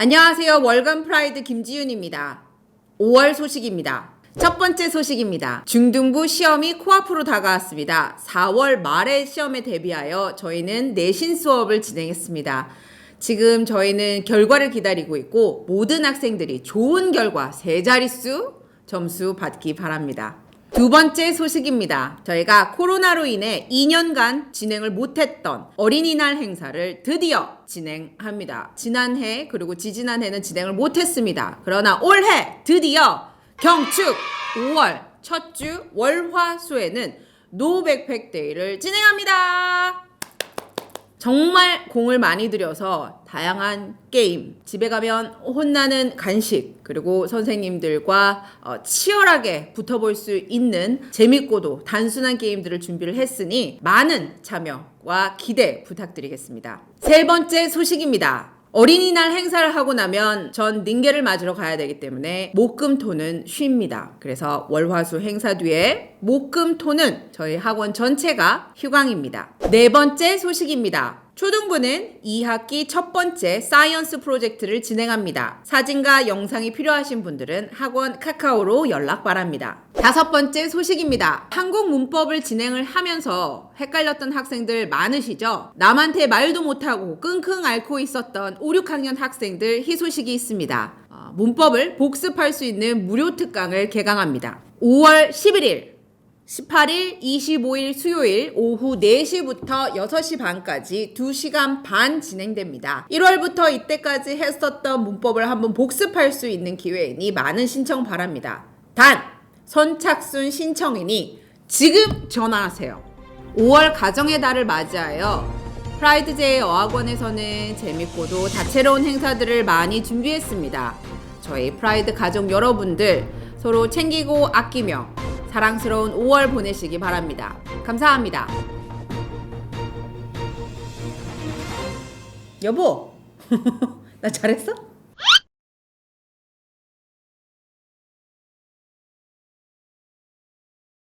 안녕하세요. 월간 프라이드 김지윤입니다. 5월 소식입니다. 첫 번째 소식입니다. 중등부 시험이 코앞으로 다가왔습니다. 4월 말에 시험에 대비하여 저희는 내신 수업을 진행했습니다. 지금 저희는 결과를 기다리고 있고 모든 학생들이 좋은 결과 세 자릿수 점수 받기 바랍니다. 두 번째 소식입니다. 저희가 코로나로 인해 2년간 진행을 못했던 어린이날 행사를 드디어 진행합니다. 지난해 그리고 지지난해는 진행을 못했습니다. 그러나 올해 드디어 경축 5월 첫 주 월화수에는 노백팩데이를 진행합니다. 정말 공을 많이 들여서 다양한 게임, 집에 가면 혼나는 간식, 그리고 선생님들과 어, 치열하게 붙어볼 수 있는 재밌고도 단순한 게임들을 준비를 했으니 많은 참여와 기대 부탁드리겠습니다. 세 번째 소식입니다. 어린이날 행사를 하고 나면 전 닝게를 맞으러 가야 되기 때문에 목금토는 쉽니다. 그래서 월화수 행사 뒤에 목금토는 저희 학원 전체가 휴강입니다. 네 번째 소식입니다. 초등부는 2학기 첫 번째 사이언스 프로젝트를 진행합니다. 사진과 영상이 필요하신 분들은 학원 카카오로 연락 바랍니다. 다섯 번째 소식입니다. 한국 문법을 진행을 하면서 헷갈렸던 학생들 많으시죠? 남한테 말도 못하고 끙끙 앓고 있었던 5, 6학년 학생들 희소식이 있습니다. 어, 문법을 복습할 수 있는 무료 특강을 개강합니다. 5월 11일 18일, 25일 수요일 오후 4시부터 6시 반까지 2시간 반 진행됩니다. 1월부터 이때까지 했었던 문법을 한번 복습할 수 있는 기회이니 많은 신청 바랍니다. 단, 선착순 신청이니 지금 전화하세요. 5월 가정의 달을 맞이하여 프라이드 제이 어학원에서는 재밌고도 다채로운 행사들을 많이 준비했습니다. 저희 프라이드 가족 여러분들 서로 챙기고 아끼며 사랑스러운 5월 보내시기 바랍니다. 감사합니다. 여보, 나 잘했어?